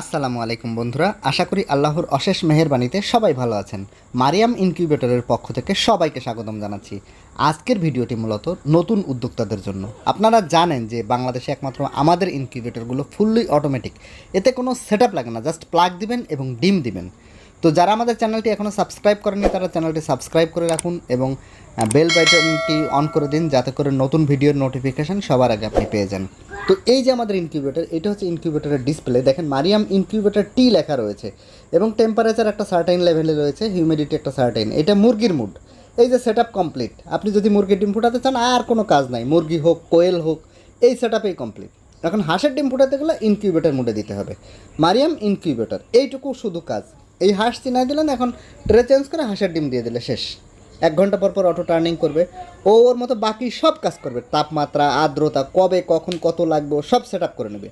আসসালামু আলাইকুম বন্ধুরা, আশা করি আল্লাহর অশেষ মেহেরবানীতে সবাই ভালো আছেন। মারিয়াম ইনকিউবেটরের পক্ষ থেকে সবাইকে স্বাগতম জানাচ্ছি। আজকের ভিডিওটি মূলত নতুন উদ্যোক্তাদের জন্য। আপনারা জানেন যে বাংলাদেশে একমাত্র আমাদের ইনকিউবেটরগুলো ফুললি অটোমেটিক। এতে কোনো সেট লাগে না, জাস্ট প্লাগ দিবেন এবং ডিম দিবেন। তো যারা আমাদের চ্যানেলটি এখনও সাবস্ক্রাইব করেনি তারা চ্যানেলটি সাবস্ক্রাইব করে রাখুন এবং বেল বাটনটি অন করে দিন যাতে করে নতুন ভিডিওর নোটিফিকেশান সবার আগে আপনি পেয়ে যান। তো এই যে আমাদের ইনকিউবেটর, এটা হচ্ছে ইনকিউবেটরের ডিসপ্লে। দেখেন, মারিয়াম ইনকিউবেটার টি লেখা রয়েছে এবং টেম্পারেচার একটা সার্টাইন লেভেলে রয়েছে হিউমিডিটি একটা সার্টাইন এটা মুরগির মুড এই যে সেট কমপ্লিট আপনি যদি মুরগির ডিম ফুটাতে চান, আর কোনো কাজ নাই। মুরগি হোক, কোয়েল হোক, এই সেট কমপ্লিট এখন হাঁসের ডিম ফুটাতে গেলে ইনকিউবেটর মুডে দিতে হবে। মারিয়াম ইনকিউবেটর, এইটুকু শুধু কাজ। এই হাঁস চিনাই দিলেন, এখন ট্রে চেঞ্জ করে হাঁসের ডিম দিয়ে দিলে, শেষ। এক ঘণ্টা পর পর অটো টার্নিং করবে। ও ওর মতো বাকি সব কাজ করবে, তাপমাত্রা, আর্দ্রতা, কবে, কখন, কত লাগবে সব সেট করে নেবে।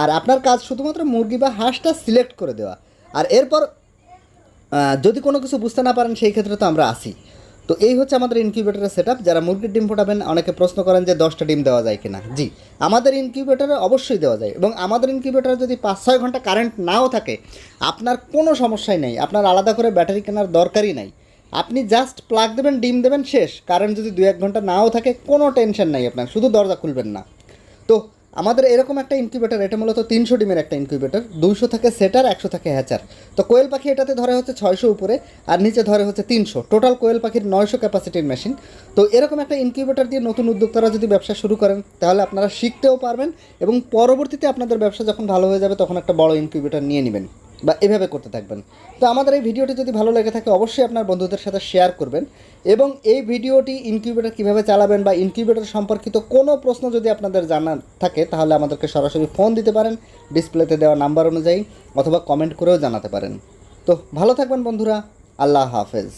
আর আপনার কাজ শুধুমাত্র মুরগি বা হাঁসটা সিলেক্ট করে দেওয়া। আর এরপর যদি কোনো কিছু বুঝতে না পারেন, সেই ক্ষেত্রে তো আমরা আসি তো এই হচ্ছে আমাদের ইনকিউবেটরের সেট যারা মুরগির ডিম ফোটাবেন, অনেকে প্রশ্ন করেন যে দশটা ডিম দেওয়া যায় কিনা। জি, আমাদের ইনকিউবেটরে অবশ্যই দেওয়া যায় এবং আমাদের ইনকিউবেটরে যদি পাঁচ ছয় ঘণ্টা কারেন্ট নাও থাকে, আপনার কোনো সমস্যাই নেই। আপনার আলাদা করে ব্যাটারি কেনার দরকারই নাই। আপনি জাস্ট প্লাগ দেবেন, ডিম দেবেন, শেষ। কারেন্ট যদি দু এক ঘণ্টা নাও থাকে, কোনো টেনশন নাই আপনার। শুধু দরজা খুলবেন না। তো আমাদের এরকম একটা ইনকিউবেটার এটা মূলত তিনশো ডিমের একটা ইনকিউবেটার দুইশো থাকে সেটার, একশো থাকে হ্যাচার। তো কোয়েল পাখি এটাতে ধরে হচ্ছে ছয়শো উপরে, আর নিচে ধরে হচ্ছে তিনশো। টোটাল কোয়েল পাখির নয়শো ক্যাপাসিটির মেশিন তো এরকম একটা ইনকিউবেটার দিয়ে নতুন উদ্যোক্তারা যদি ব্যবসা শুরু করেন, তাহলে আপনারা শিখতেও পারবেন এবং পরবর্তীতে আপনাদের ব্যবসা যখন ভালো হয়ে যাবে, তখন একটা বড় ইনকিউবেটার নিয়ে নেবেন। বা এভাবে করতে থাকবেন। তো আমাদের এই ভিডিওটি যদি ভালো লেগে থাকে, অবশ্যই আপনার বন্ধুদের সাথে শেয়ার করবেন এবং এই ভিডিওটি ইনকিউবেটার কীভাবে চালাবেন বা ইনকিউবেটার সম্পর্কিত কোনো প্রশ্ন যদি আপনাদের জানার থাকে, তাহলে আমাদেরকে সরাসরি ফোন দিতে পারেন ডিসপ্লেতে দেওয়া নাম্বার অনুযায়ী অথবা কমেন্ট করেও জানাতে পারেন। তো ভালো থাকবেন বন্ধুরা, আল্লাহ হাফেজ।